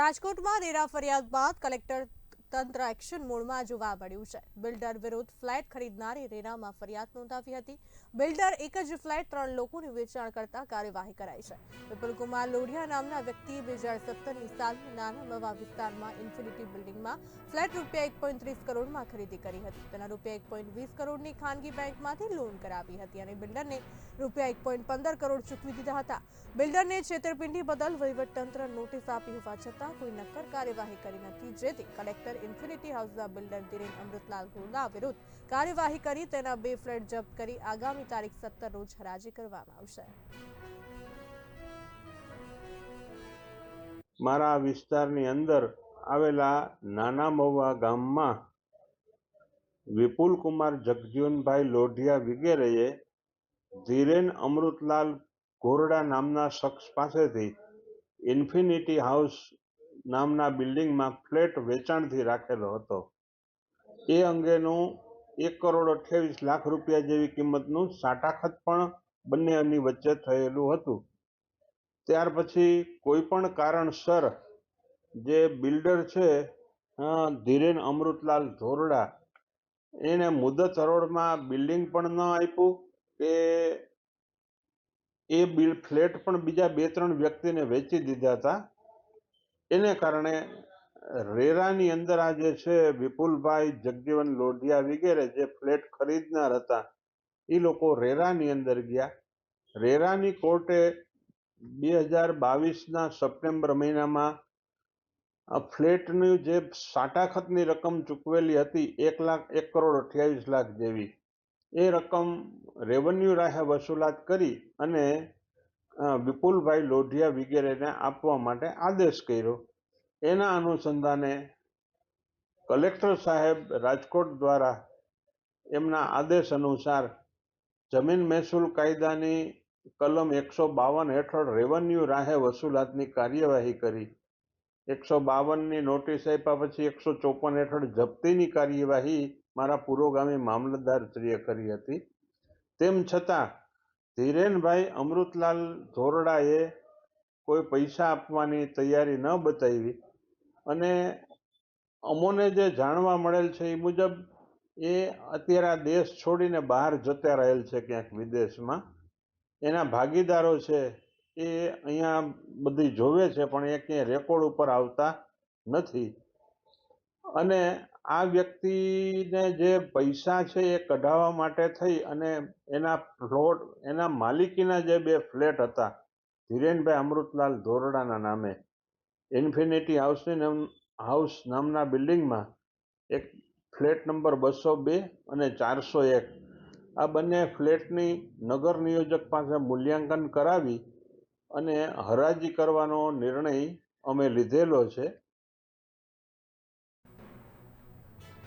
રાજકોટમાં રેરા ફરિયાદ બાદ કલેક્ટર તંત્ર એક્શન મોડમાં જોવા મળ્યું છે. બિલ્ડર વિરુદ્ધ ફ્લેટ ખરીદનારી રેરામાં ફરિયાદ નોંધાવી હતી. બિલ્ડર એક જ ફ્લેટ ત્રણ લોકોને વેચાણ કરતા કાર્યવાહી કરાઈ છે. વિપુલકુમાર લોઢિયા નામના વ્યક્તિએ બે હજાર સત્તરની સાલમાં નાના મવા વિસ્તારમાં ઇન્ફિનિટી બિલ્ડિંગમાં ફ્લેટ રૂપિયા એક પોઈન્ટ ત્રીસ કરોડમાં ખરીદી કરી હતી. તેના રૂપિયા એક પોઈન્ટ વીસ કરોડની ખાનગી બેંકમાંથી લોન કરાવી હતી અને બિલ્ડરને રૂપિયા એક પોઈન્ટ પંદર કરોડ ચૂકવી દીધા હતા. બિલ્ડરને છેતરપિંડી બદલ વહીવટતંત્ર નોટિસ આપી હોવા છતાં કોઈ નક્કર કાર્યવાહી કરી નથી. જેથી કલેક્ટર ઇન્ફિનિટી હાઉસના બિલ્ડર ધીરેન અમૃતલાલ ગોલા વિરુદ્ધ કાર્યવાહી કરી તેના બે ફ્લેટ જપ્ત કરી આગામી તારીખ સત્તર રોજ હરાજી કરવામાં આવશે. મારા વિસ્તારની અંદર આવેલા નાના મહુવા ગામમાં વિપુલ કુમાર જગજીવનભાઈ લોઢિયા વગેરેએ ધીરેન અમૃતલાલ ઘોરડા નામના શખ્સ પાસેથી ઇન્ફિનિટી હાઉસ નામના બિલ્ડિંગમાં ફ્લેટ વેચાણથી રાખેલો હતો. એ અંગેનું એક કરોડ અઠ્યાવીસ લાખ રૂપિયા જેવી કિંમતનું સાટાખત પણ બંનેની વચ્ચે થયેલું હતું. ત્યાર પછી કોઈ પણ કારણસર જે બિલ્ડર છે ધીરેન અમૃતલાલ ધોરડા એને મુદત હરોળમાં બિલ્ડિંગ પણ ન આપ્યું કે એ બિલ ફ્લેટ પણ બીજા બે ત્રણ વ્યક્તિને વેચી દીધા હતા. એને કારણે રેરાની અંદર આ જે છે વિપુલભાઈ જગજીવન લોઢિયા વગેરે જે ફ્લેટ ખરીદનાર હતા, એ લોકો રેરાની અંદર ગયા. રેરાની કોર્ટે બે હજાર બાવીસના સપ્ટેમ્બર મહિનામાં ફ્લેટની જે સાટાખતની રકમ ચૂકવેલી હતી, એક લાખ, એક કરોડ અઠ્યાવીસ લાખ જેવી. એ રકમ રેવન્યુ રાહે વસૂલાત કરી અને વિપુલભાઈ લોઢિયા વગેરેને આપવા માટે આદેશ કર્યો. એના અનુસંધાને કલેક્ટર સાહેબ રાજકોટ દ્વારા એમના આદેશ અનુસાર જમીન મહેસૂલ કાયદાની કલમ એકસો બાવન હેઠળ રેવન્યુ રાહે વસૂલાતની કાર્યવાહી કરી. એકસો બાવનની નોટિસ આપ્યા પછી એકસો ચોપન હેઠળ જપ્તીની કાર્યવાહી મારા પુરોગામી મામલતદારશ્રીએ કરી હતી. તેમ છતાં, ધીરેનભાઈ અમૃતલાલ ધોરડાએ કોઈ પૈસા આપવાની તૈયારી ન બતાવી અને અમોને જે જાણવા મળેલ છે એ મુજબ એ અત્યારે આ દેશ છોડીને બહાર જતા રહેલ છે ક્યાંક વિદેશમાં. એના ભાગીદારો છે એ અહીંયા બધી જોવે છે પણ એ ક્યાંય રેકોર્ડ ઉપર આવતા નથી. અને આ વ્યક્તિને જે પૈસા છે એ કઢાવવા માટે થઈ અને એના પ્લોટ, એના માલિકીના જે બે ફ્લેટ હતા, ધીરેનભાઈ અમૃતલાલ ધોરડાના નામે, ઇન્ફિનિટી હાઉસની નામ, હાઉસ નામના બિલ્ડિંગમાં એક ફ્લેટ નંબર બસો બે અને ચારસો એક. આ બંને ફ્લેટની નગર નિયોજક પાસે મૂલ્યાંકન કરાવી અને હરાજી કરવાનો નિર્ણય અમે લીધેલો છે.